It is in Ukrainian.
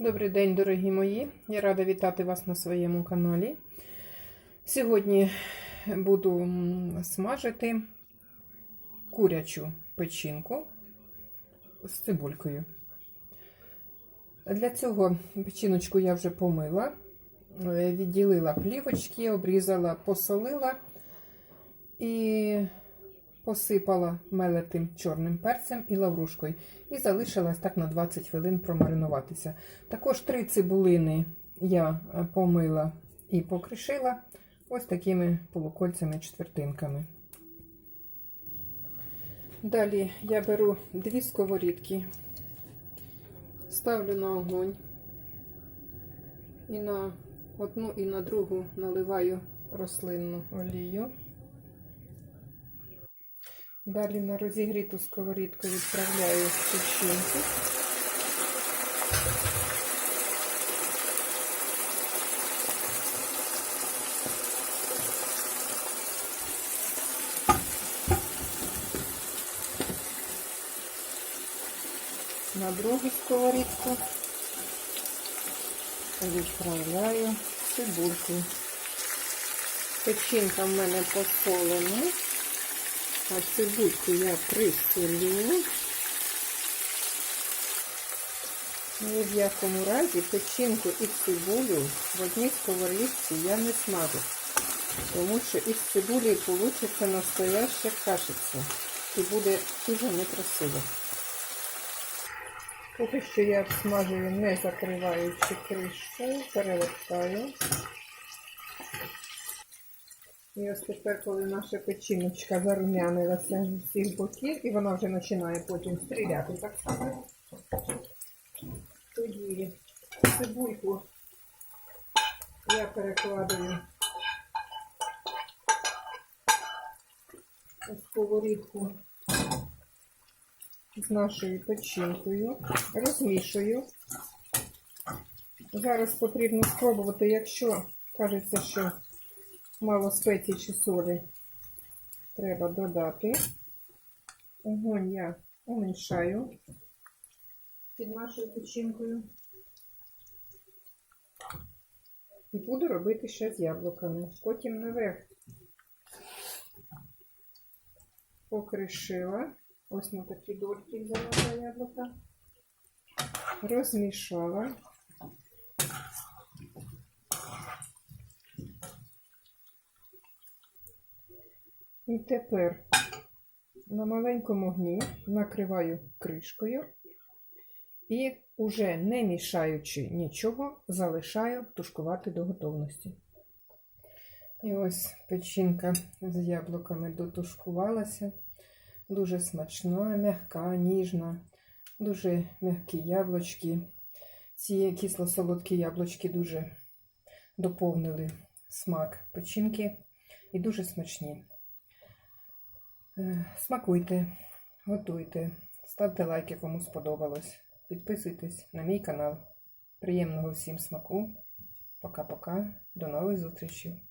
Добрий день, дорогі мої! Я рада вітати вас на своєму каналі. Сьогодні буду смажити курячу печінку з цибулькою. Для цього печіночку я вже помила, е, відділила плівочки, обрізала, посолила і посипала мелитим чорним перцем і лаврушкою. І залишилась так на 20 хвилин промаринуватися. Також три цибулини я е, помила і покришила ось такими полукольцями четвертинками. Далі я беру дві сковорідки, ставлю на огонь і на одну і на другу наливаю рослинну олію. Далі на розігріту сковорідку відправляю печінку. На другу сковорідку відправляю цибульку. Печінка в мене посолена. А цибульку я присолю. Ні в якому разі печінку і цибулю в одній сковорідці я не смажу. Тому що із цибулі вийде настояща кашиця. І буде дуже некрасиво. Поки що я смажую, не закриваючи кришку, перевертаю. І ось тепер, коли наша печіночка зарум'янилася з усіх боків, і вона вже починає потім стріляти так само. Тоді цибульку я перекладаю у сковорідку з нашою печінкою, розмішую. Зараз потрібно спробувати, якщо кажеться, що мало спецій чи солі треба додати. Огонь я уменьшаю під нашою печінкою. І буду робити ще з яблуками. Потім наверх покришила. Ось на такі дольки взяла яблука. Розмішала. І тепер на маленькому огні накриваю кришкою і, уже не мішаючи нічого, залишаю тушкувати до готовності. І ось печінка з яблуками дотушкувалася. Дуже смачна, м'яка, ніжна, дуже м'які яблучки. Ці кисло-солодкі яблучки дуже доповнили смак печінки і дуже смачні. Е, Смакуйте, готуйте, ставте лайки, кому сподобалось. Підписуйтесь на мій канал. Приємного всім смаку. Пока-пока. До нових зустрічей.